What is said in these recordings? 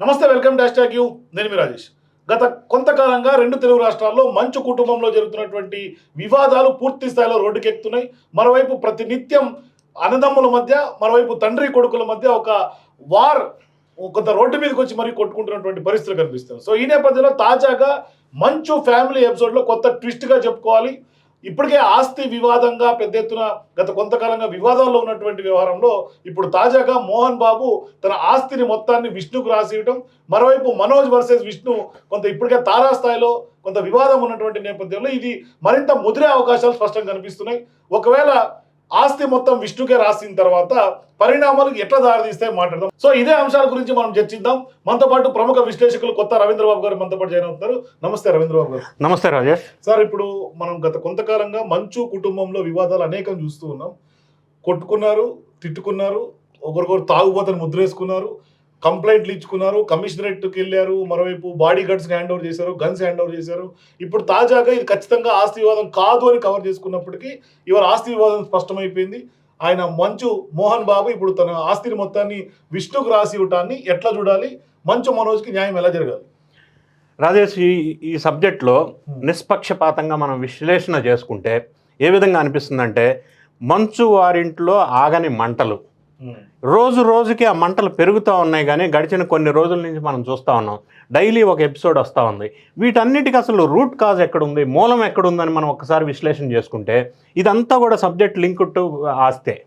నమస్తే welcome dash tax you. నేను మీ రాజేష్. గత కొంతకాలంగా రెండు తెలుగు రాష్ట్రాల్లో మంచు కుటుంబంలో జరుగుతున్నటువంటి వివాదాలు పూర్తి స్థాయిలో రోడ్డుకెక్కుతున్నాయి. మరోవైపు ప్రతినిత్యం అన్నదమ్ముల మధ్య మరోవైపు తండ్రి కొడుకుల మధ్య ఒక వార్ కొంత రోడ్డు మీదకి వచ్చి మరీ కొట్టుకుంటున్నటువంటి పరిస్థితులు కనిపిస్తుంది సో ఈ నేపథ్యంలో తాజాగా మంచు ఫ్యామిలీ ఎపిసోడ్లో కొత్త ట్విస్ట్గా చెప్పుకోవాలి. ఇప్పటికే ఆస్తి వివాదంగా పెద్ద ఎత్తున గత కొంతకాలంగా వివాదాల్లో ఉన్నటువంటి వ్యవహారంలో ఇప్పుడు తాజాగా మోహన్ బాబు తన ఆస్తిని మొత్తాన్ని విష్ణుకు రాసివ్వటం మరోవైపు మనోజ్ వర్సెస్ విష్ణు కొంత ఇప్పటికే తారాస్థాయిలో కొంత వివాదం ఉన్నటువంటి నేపథ్యంలో ఇది మరింత ముదిరే అవకాశాలు స్పష్టంగా కనిపిస్తున్నాయి. ఒకవేళ ఆస్తి మొత్తం విష్ణుకే రాసిన తర్వాత పరిణామాలు ఎట్లా దారితీస్తాయి మాట్లాడదాం. సో ఇదే అంశాల గురించి మనం చర్చిద్దాం. మనతో పాటు ప్రముఖ విశ్లేషకులు కొత్త రవీంద్ర బాబు గారు మనతో పాటు జాయిన్ అవుతున్నారు. నమస్తే రవీంద్ర బాబు గారు. నమస్తే రాజేష్. సార్ ఇప్పుడు మనం గత కొంతకాలంగా మంచు కుటుంబంలో వివాదాలు అనేకం చూస్తూ ఉన్నాం. కొట్టుకున్నారు తిట్టుకున్నారు ఒకరికొకరు తాగుబోతని ముద్రేసుకున్నారు. కంప్లైంట్లు ఇచ్చుకున్నారు కమిషనరేట్కి వెళ్ళారు మరోవైపు బాడీ గార్డ్స్ హ్యాండ్ ఓవర్ చేశారు గన్స్ హ్యాండ్ ఓవర్ చేశారు. ఇప్పుడు తాజాగా ఇది ఖచ్చితంగా ఆస్తి వివాదం కాదు అని కవర్ చేసుకున్నప్పటికీ ఇవాళ ఆస్తి వివాదం స్పష్టమైపోయింది. ఆయన మంచు మోహన్ బాబు ఇప్పుడు తన ఆస్తిని మొత్తాన్ని విష్ణుకు రాసి ఇవ్వటాన్ని ఎట్లా చూడాలి? మంచు మనోజ్కి న్యాయం ఎలా జరగాలి? రాజేష్ ఈ ఈ సబ్జెక్ట్లో నిష్పక్షపాతంగా మనం విశ్లేషణ చేసుకుంటే ఏ విధంగా అనిపిస్తుందంటే మంచు వారింట్లో ఆగని మంటలు. రోజు రోజుకి ఆ మంటలు పెరుగుతూ ఉన్నాయి కానీ గడిచిన కొన్ని రోజుల నుంచి మనం చూస్తూ ఉన్నాం. డైలీ ఒక ఎపిసోడ్ వస్తూ ఉంది. వీటన్నిటికి అసలు రూట్ కాజ్ ఎక్కడుంది? మూలం ఎక్కడుందని మనం ఒకసారి విశ్లేషణ చేసుకుంటే ఇదంతా కూడా సబ్జెక్ట్ లింక్ టు ఆస్తే.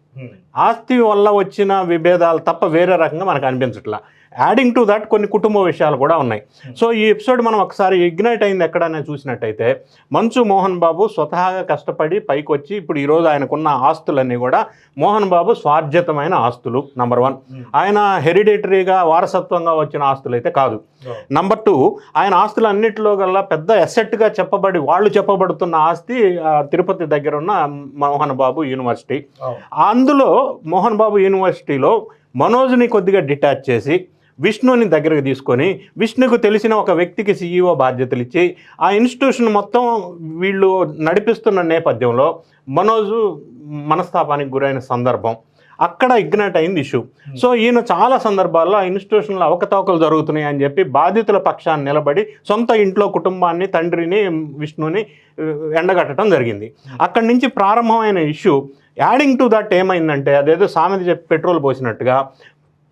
ఆస్తి వల్ల వచ్చిన విభేదాలు తప్ప వేరే రకంగా మనకు అనిపించట్లా. యాడింగ్ టు దట్ కొన్ని కుటుంబ విషయాలు కూడా ఉన్నాయి. సో ఈ ఎపిసోడ్ మనం ఒకసారి ఇగ్నైట్ అయింది ఎక్కడనే చూసినట్టయితే మంచు మోహన్ బాబు స్వతహాగా కష్టపడి పైకి వచ్చి ఇప్పుడు ఈరోజు ఆయనకున్న ఆస్తులన్నీ కూడా మోహన్ బాబు స్వార్జితమైన ఆస్తులు నంబర్ వన్ ఆయన హెరిడేటరీగా వారసత్వంగా వచ్చిన ఆస్తులు అయితే కాదు నంబర్ టూ ఆయన ఆస్తులు అన్నిటిలో గల్లా పెద్ద ఎసెట్గా చెప్పబడి వాళ్ళు చెప్పబడుతున్న ఆస్తి తిరుపతి దగ్గర ఉన్న మోహన్ బాబు యూనివర్సిటీ. అందులో మోహన్ బాబు యూనివర్సిటీలో మనోజ్ని కొద్దిగా డిటాచ్ చేసి విష్ణుని దగ్గరకు తీసుకొని విష్ణుకు తెలిసిన ఒక వ్యక్తికి సీఈఓ బాధ్యతలు ఇచ్చి ఆ ఇన్స్టిట్యూషన్ మొత్తం వీళ్ళు నడిపిస్తున్న నేపథ్యంలో మనోజు మనస్తాపానికి గురైన సందర్భం. అక్కడ ఇగ్నైట్ అయింది ఇష్యూ సో ఈయన చాలా సందర్భాల్లో ఆ ఇన్స్టిట్యూషన్లో అవకతవకలు జరుగుతున్నాయి అని చెప్పి బాధితుల పక్షాన్ని నిలబడి సొంత ఇంట్లో కుటుంబాన్ని తండ్రిని విష్ణుని ఎండగట్టడం జరిగింది. అక్కడి నుంచి ప్రారంభమైన ఇష్యూ యాడింగ్ టు దట్ ఏమైందంటే అదేదో సామెత చెప్పి పెట్రోల్ పోసినట్టుగా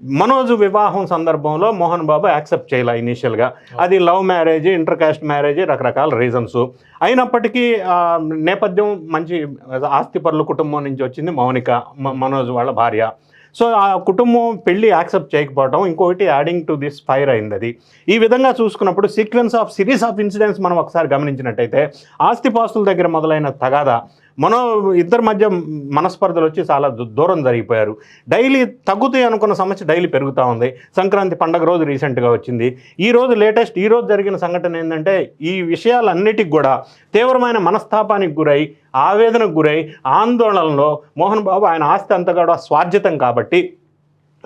మనోజ్ వివాహం సందర్భంలో మోహన్ బాబు యాక్సెప్ట్ చేయాలి ఇనీషియల్గా. అది love marriage inter caste marriage రకరకాల రీజన్స్. అయినప్పటికీ నేపథ్యం మంచి ఆస్తిపరుల కుటుంబం నుంచి వచ్చింది మౌనిక మ- మనోజ్ వాళ్ళ భార్య. సో ఆ కుటుంబం పెళ్ళి యాక్సెప్ట్ చేయకపోవడం ఇంకొకటి యాడింగ్ టు దిస్ ఫైర్ అయింది అది. ఈ విధంగా చూసుకున్నప్పుడు sequence of series of incidents మనం ఒకసారి గమనించినట్టయితే ఆస్తిపాస్తుల దగ్గర మొదలైన తగాదా మనో ఇద్దరి మధ్య మనస్పర్ధలు వచ్చి చాలా దూ- దూరం జరిగిపోయారు. డైలీ తగ్గుతాయి అనుకున్న సమస్య డైలీ పెరుగుతూ ఉంది. సంక్రాంతి పండగ రోజు రీసెంట్గా వచ్చింది. ఈ రోజు లేటెస్ట్ ఈ రోజు జరిగిన సంఘటన ఏంటంటే ఈ విషయాలన్నిటికి కూడా తీవ్రమైన మనస్తాపానికి గురై ఆవేదనకు గురై ఆందోళనలో మోహన్ బాబు ఆయన ఆస్తి అంతా కూడా స్వార్జితం కాబట్టి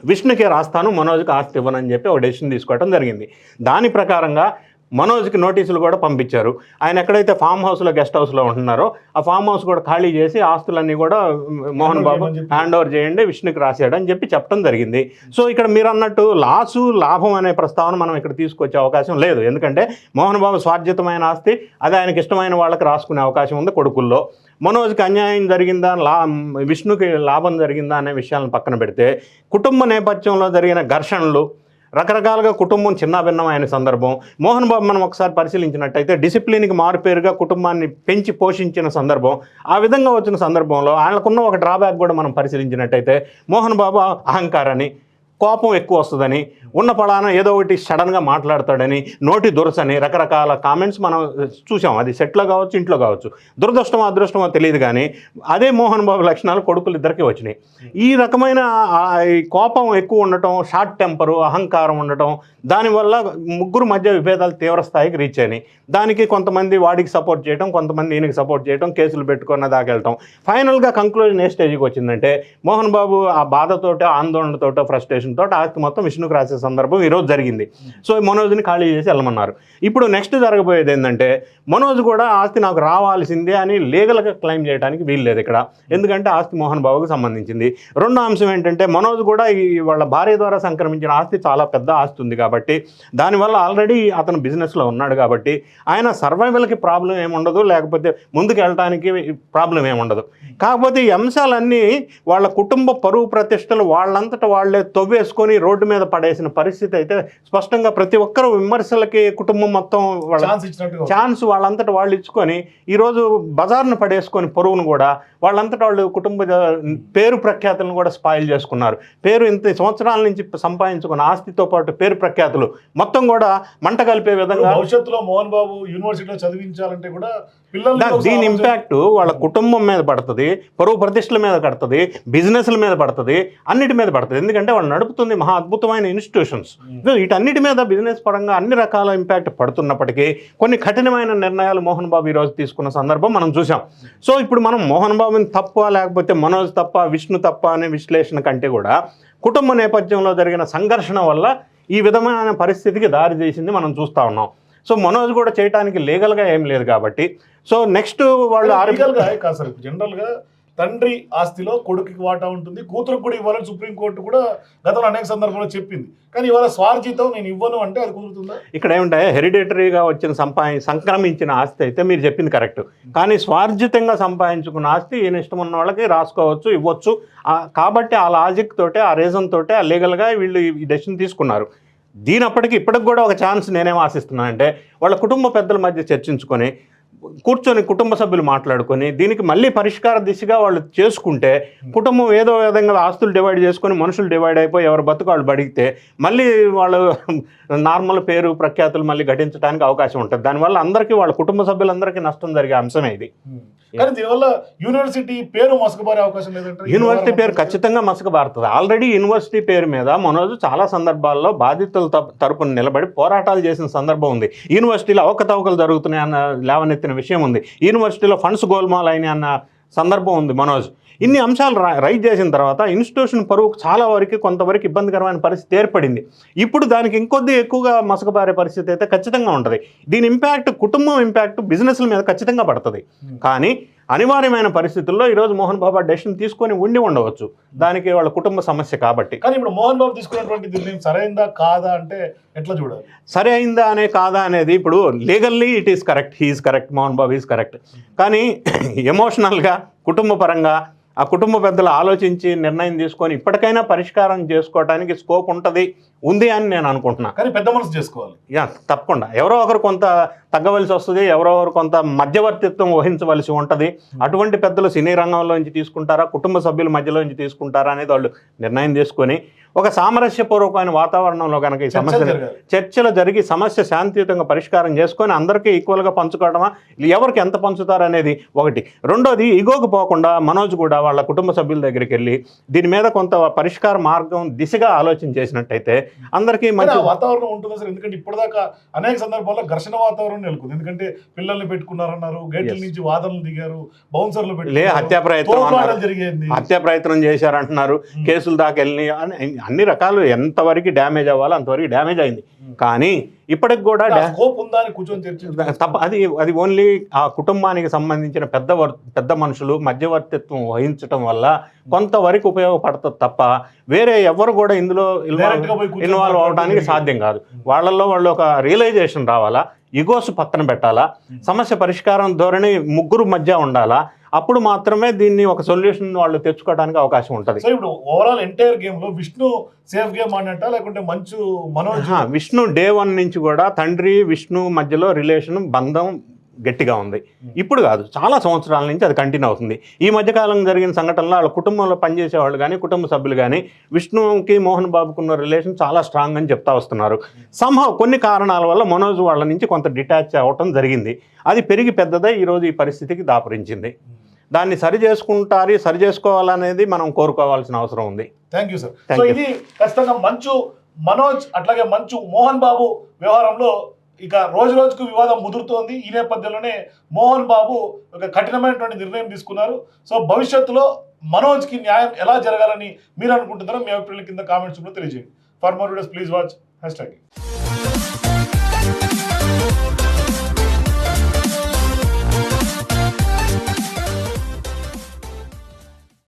విష్ణుకే రాస్తాను మనోజ్కి ఆస్తి ఇవ్వనని చెప్పి ఒక డెసిషన్ తీసుకోవడం జరిగింది. దాని ప్రకారంగా మనోజ్కి నోటీసులు కూడా పంపించారు. ఆయన ఎక్కడైతే ఫామ్ హౌస్లో గెస్ట్ హౌస్లో ఉంటున్నారో ఆ ఫామ్ హౌస్ కూడా ఖాళీ చేసి ఆస్తులన్నీ కూడా మోహన్ బాబు. హ్యాండ్ ఓవర్ చేయండి విష్ణుకి రాశాడు అని చెప్పి చెప్పడం జరిగింది. సో ఇక్కడ మీరు అన్నట్టు లాసు లాభం అనే ప్రస్తావన మనం ఇక్కడ తీసుకొచ్చే అవకాశం లేదు. ఎందుకంటే మోహన్ బాబు స్వార్జితమైన ఆస్తి అది ఆయనకి ఇష్టమైన వాళ్ళకి రాసుకునే అవకాశం ఉంది కొడుకుల్లో. మనోజ్కి అన్యాయం జరిగిందా లా విష్ణుకి లాభం జరిగిందా అనే విషయాలను పక్కన పెడితే కుటుంబ నేపథ్యంలో జరిగిన ఘర్షణలు రకరకాలుగా కుటుంబం చిన్నాభిన్నమైన సందర్భం. మోహన్ బాబు మనం ఒకసారి పరిశీలించినట్టయితే డిసిప్లిన్కి మారుపేరుగా కుటుంబాన్ని పెంచి పోషించిన సందర్భం. ఆ విధంగా వచ్చిన సందర్భంలో ఆయనకున్న ఒక డ్రాబ్యాక్ కూడా మనం పరిశీలించినట్టయితే మోహన్ బాబు అహంకారాన్ని కోపం ఎక్కువ వస్తుందని ఉన్న పడాన ఏదో ఒకటి సడన్గా మాట్లాడతాడని నోటి దురసని రకరకాల కామెంట్స్ మనం చూసాం. అది సెట్లో కావచ్చు ఇంట్లో కావచ్చు. దురదృష్టమో అదృష్టమో తెలియదు కానీ అదే మోహన్ బాబు లక్షణాలు కొడుకులు ఇద్దరికి వచ్చినాయి. ఈ రకమైన కోపం ఎక్కువ ఉండటం షార్ట్ టెంపరు అహంకారం ఉండటం దానివల్ల ముగ్గురు మధ్య విభేదాలు తీవ్ర స్థాయికి రీచ్ అయినాయి. దానికి కొంతమంది వాడికి సపోర్ట్ చేయడం కొంతమంది ఈయనకి సపోర్ట్ చేయడం కేసులు పెట్టుకున్న దాకెళ్ళటం ఫైనల్గా కంక్లూజన్ ఏ స్టేజ్కి వచ్చిందంటే మోహన్ బాబు ఆ బాధతోటో ఆందోళనతోటో ఫ్రస్ట్రేషన్ రికమెండేషన్ తోటి ఆస్తి మొత్తం విష్ణుకు రాసే సందర్భం ఈరోజు జరిగింది. సో మనోజ్ని ఖాళీ చేసి వెళ్ళమన్నారు. ఇప్పుడు నెక్స్ట్ జరగబోయేది ఏంటంటే మనోజ్ కూడా ఆస్తి నాకు రావాల్సిందే అని లీగల్గా క్లెయిమ్ చేయడానికి వీలు లేదు ఇక్కడ. ఎందుకంటే ఆస్తి మోహన్ బాబుకు సంబంధించింది. రెండో అంశం ఏంటంటే మనోజ్ కూడా ఈ వాళ్ళ భార్య ద్వారా సంక్రమించిన ఆస్తి చాలా పెద్ద ఆస్తి ఉంది కాబట్టి దానివల్ల ఆల్రెడీ అతను బిజినెస్లో ఉన్నాడు కాబట్టి ఆయన సర్వైవల్కి ప్రాబ్లం ఏముండదు లేకపోతే ముందుకు వెళ్ళడానికి ప్రాబ్లం ఏముండదు కాకపోతే ఈ అంశాలన్నీ వాళ్ళ కుటుంబ పరువు ప్రతిష్టలు వాళ్ళంతట వాళ్ళే తవ్వేసుకొని రోడ్డు మీద పడేసిన పరిస్థితి అయితే స్పష్టంగా ప్రతి ఒక్కరు విమర్శలకి కుటుంబం మొత్తం వాళ్ళ ఛాన్స్ వాళ్ళంతట వాళ్ళు ఇచ్చుకొని ఈరోజు బజార్ను పడేసుకొని పొరుగును కూడా వాళ్ళంతట వాళ్ళు కుటుంబ పేరు ప్రఖ్యాతులను కూడా స్పాయిల్ చేసుకున్నారు. పేరు ఇంత సంవత్సరాల నుంచి సంపాదించుకున్న ఆస్తితో పాటు పేరు ప్రఖ్యాతులు మొత్తం కూడా మంట కలిపే విధంగా భవిష్యత్తులో మోహన్ బాబు యూనివర్సిటీలో చదివించాలంటే కూడా దీని. ఇంపాక్ట్ వాళ్ళ కుటుంబం మీద పడుతుంది పరువు ప్రతిష్టల మీద పడుతుంది బిజినెస్ల మీద పడుతుంది అన్నిటి మీద పడుతుంది. ఎందుకంటే వాళ్ళు నడుపుతుంది మహా అద్భుతమైన ఇన్స్టిట్యూషన్స్ వీటన్నిటి మీద బిజినెస్ పరంగా అన్ని రకాల ఇంపాక్ట్ పడుతున్నప్పటికీ కొన్ని కఠినమైన నిర్ణయాలు మోహన్ బాబు ఈరోజు తీసుకున్న సందర్భం మనం చూసాం సో ఇప్పుడు మనం మోహన్ బాబుని తప్ప లేకపోతే మనోజ్ తప్ప విష్ణు తప్ప అనే విశ్లేషణ కంటే కూడా కుటుంబ నేపథ్యంలో జరిగిన సంఘర్షణ వల్ల ఈ విధమైన పరిస్థితికి దారి తీసింది మనం చూస్తూ ఉన్నాం. సో మనోజ్ కూడా చేయడానికి లీగల్గా ఏం లేదు కాబట్టి. సో నెక్స్ట్ వాళ్ళు ఆరోగ్య లీగల్గా కాదు సార్ జనరల్గా తండ్రి ఆస్తిలో కొడుకుకి వాటా ఉంటుంది కూతురుకు కూడా ఇవ్వాలని సుప్రీంకోర్టు కూడా గతంలో అనేక సందర్భాల్లో చెప్పింది. కానీ ఇవాళ స్వార్జితం నేను ఇవ్వను అంటే అది కుదురుతుందా? ఇక్కడ ఏముంటాయి? హెరిడేటరీగా వచ్చిన సంపాది సంక్రమించిన ఆస్తి అయితే మీరు చెప్పింది కరెక్ట్. కానీ స్వార్జితంగా సంపాదించుకున్న ఆస్తి ఈయన ఇష్టం ఉన్న వాళ్ళకి రాసుకోవచ్చు ఇవ్వచ్చు. కాబట్టి ఆ లాజిక్ తోటే ఆ రీజన్ తోటే ఆ లీగల్గా వీళ్ళు ఈ డెసిషన్ తీసుకున్నారు. దీనప్పటికీ ఇప్పటికి కూడా ఒక ఛాన్స్ నేనేం ఆశిస్తున్నానంటే వాళ్ళ కుటుంబ పెద్దల మధ్య చర్చించుకొని కూర్చొని కుటుంబ సభ్యులు మాట్లాడుకొని దీనికి మళ్ళీ పరిష్కార దిశగా వాళ్ళు చేసుకుంటే కుటుంబం ఏదో విధంగా ఆస్తులు డివైడ్ చేసుకొని మనుషులు డివైడ్ అయిపోయి ఎవరు బతుకు వాళ్ళు బడిగితే మళ్ళీ వాళ్ళు నార్మల్ పేరు ప్రఖ్యాతులు మళ్ళీ ఘటించడానికి అవకాశం ఉంటుంది. దానివల్ల అందరికీ వాళ్ళ కుటుంబ సభ్యులందరికీ నష్టం జరిగే అంశమే ఇది. కానీ దీనివల్ల యూనివర్సిటీ పేరు మసకబారే అవకాశం లేదంటే యూనివర్సిటీ పేరు ఖచ్చితంగా మసకబారుతుంది. ఆల్రెడీ యూనివర్సిటీ పేరు మీద మనోజ్ చాలా సందర్భాల్లో బాధితుల తరపున నిలబడి పోరాటాలు చేసిన సందర్భం ఉంది. యూనివర్సిటీలో అవకతవకలు జరుగుతున్నాయి అన్న లేవనెత్తిన విషయం ఉంది. యూనివర్సిటీలో ఫండ్స్ గోల్మాల్ అయినాయి అన్న సందర్భం ఉంది మనోజ్. ఇన్ని అంశాలు రైజ్ చేసిన తర్వాత ఇన్స్టిట్యూషన్ పరువు చాలా వరకు కొంతవరకు ఇబ్బందికరమైన పరిస్థితి ఏర్పడింది. ఇప్పుడు దానికి ఇంకొద్ది ఎక్కువగా మసకబారే పరిస్థితి అయితే ఖచ్చితంగా ఉంటుంది. దీని ఇంపాక్ట్ కుటుంబం ఇంపాక్ట్ బిజినెస్ల మీద ఖచ్చితంగా పడుతుంది. కానీ అనివార్యమైన పరిస్థితుల్లో ఈరోజు మోహన్ బాబా డెసిషన్ తీసుకొని ఉండి ఉండవచ్చు. దానికి వాళ్ళ కుటుంబ సమస్య కాబట్టి. కానీ ఇప్పుడు మోహన్ బాబు తీసుకున్నటువంటి నిర్ణయం సరైందా కాదా అంటే ఎట్లా చూడాలి? సరే అయిందా అనే కాదా అనేది ఇప్పుడు legally it is correct he is correct Mohan Babu is correct కానీ ఎమోషనల్గా కుటుంబ పరంగా ఆ కుటుంబ పెద్దలు ఆలోచించి నిర్ణయం తీసుకొని ఇప్పటికైనా పరిష్కారం చేసుకోవడానికి స్కోప్ ఉంటుంది ఉంది అని నేను అనుకుంటున్నా. కానీ పెద్ద మనసు చేసుకోవాలి. యా తప్పకుండా. ఎవరో ఒకరు కొంత తగ్గవలసి వస్తుంది ఎవరో ఒకరు కొంత మధ్యవర్తిత్వం వహించవలసి ఉంటుంది. అటువంటి పెద్దలు సినీ రంగంలోంచి తీసుకుంటారా కుటుంబ సభ్యుల మధ్యలోంచి తీసుకుంటారా అనేది వాళ్ళు నిర్ణయం తీసుకొని ఒక సామరస్యపూర్వకమైన వాతావరణంలో కనుక ఈ సమస్య. చర్చలు జరిగి సమస్య శాంతియుతంగా పరిష్కారం చేసుకొని అందరికీ ఈక్వల్గా పంచుకోవడమా ఎవరికి ఎంత పంచుతారు అనేది ఒకటి రెండోది ఇగోకు పోకుండా మనోజ్ కూడా వాళ్ళ కుటుంబ సభ్యుల దగ్గరికి వెళ్ళి దీని మీద కొంత పరిష్కార మార్గం దిశగా ఆలోచన చేసినట్టయితే అందరికీ మంచి వాతావరణం ఉంటుంది సార్ ఎందుకంటే ఇప్పటిదాకా అనేక సందర్భాల్లో ఘర్షణ వాతావరణం నెలకొంది ఎందుకంటే పిల్లల్ని పెట్టుకున్నారన్నారు గేట్ల. నుంచి వాదనలు దిగారు బౌన్సర్లు లే పెట్టుకున్నారు, హత్యా ప్రయత్నం హత్య ప్రయత్నం చేశారంటున్నారు. కేసులు దాకా వెళ్ళి అన్ని రకాలు ఎంతవరకు డ్యామేజ్ అవ్వాలో అంతవరకు డ్యామేజ్ అయింది. కానీ ఇప్పటికి కూడా తప్ప అది అది ఓన్లీ ఆ కుటుంబానికి సంబంధించిన పెద్ద వర్- పెద్ద మనుషులు మధ్యవర్తిత్వం వహించటం వల్ల కొంతవరకు ఉపయోగపడుతుంది తప్ప వేరే ఎవరు కూడా ఇందులో ఇన్వాల్వ్ అవడానికి సాధ్యం కాదు. వాళ్ళల్లో వాళ్ళు ఒక రియలైజేషన్ రావాలా ఇగోస్ పక్కన పెట్టాలా సమస్య పరిష్కారం ధోరణి ముగ్గురు మధ్య ఉండాలా అప్పుడు మాత్రమే దీన్ని ఒక సొల్యూషన్ వాళ్ళు తెచ్చుకోవడానికి అవకాశం ఉంటుంది. సో ఇప్పుడు ఓవరాల్ ఎంటైర్ గేమ్లో విష్ణు సేఫ్ గేమ్ ఆడినట్ట? లేకుంటే మంచు మనోజ్? విష్ణు డే వన్ నుంచి కూడా తండ్రి విష్ణు మధ్యలో రిలేషన్ బంధం గట్టిగా ఉంది. ఇప్పుడు కాదు చాలా సంవత్సరాల నుంచి అది కంటిన్యూ అవుతుంది. ఈ మధ్యకాలం జరిగిన సంఘటనలో వాళ్ళ కుటుంబంలో పనిచేసే వాళ్ళు కానీ కుటుంబ సభ్యులు కానీ విష్ణుకి మోహన్ బాబుకు ఉన్న రిలేషన్ చాలా స్ట్రాంగ్ అని చెప్తా వస్తున్నారు. సంభవ కొన్ని కారణాల వల్ల మనోజ్ వాళ్ళ నుంచి కొంత డిటాచ్ అవ్వటం జరిగింది. అది పెరిగి పెద్దదై ఈరోజు ఈ పరిస్థితికి దాపురించింది. దాన్ని సరి చేసుకుంటారు సరి చేసుకోవాలనేది మనం కోరుకోవాల్సిన అవసరం ఉంది. Thank you sir so. ఇది ఖచ్చితంగా మంచు మనోజ్ అట్లాగే మంచు మోహన్ బాబు వ్యవహారంలో ఇక రోజు రోజుకు వివాదం ముదురుతోంది. ఈ నేపథ్యంలోనే మోహన్ బాబు ఒక కఠినమైనటువంటి నిర్ణయం తీసుకున్నారు. సో భవిష్యత్తులో మనోజ్కి న్యాయం ఎలా జరగాలని మీరు అనుకుంటున్నారో మీ అభిప్రాయాల కింద కామెంట్స్ కూడా తెలియజేయండి. For more videos please watch hashtag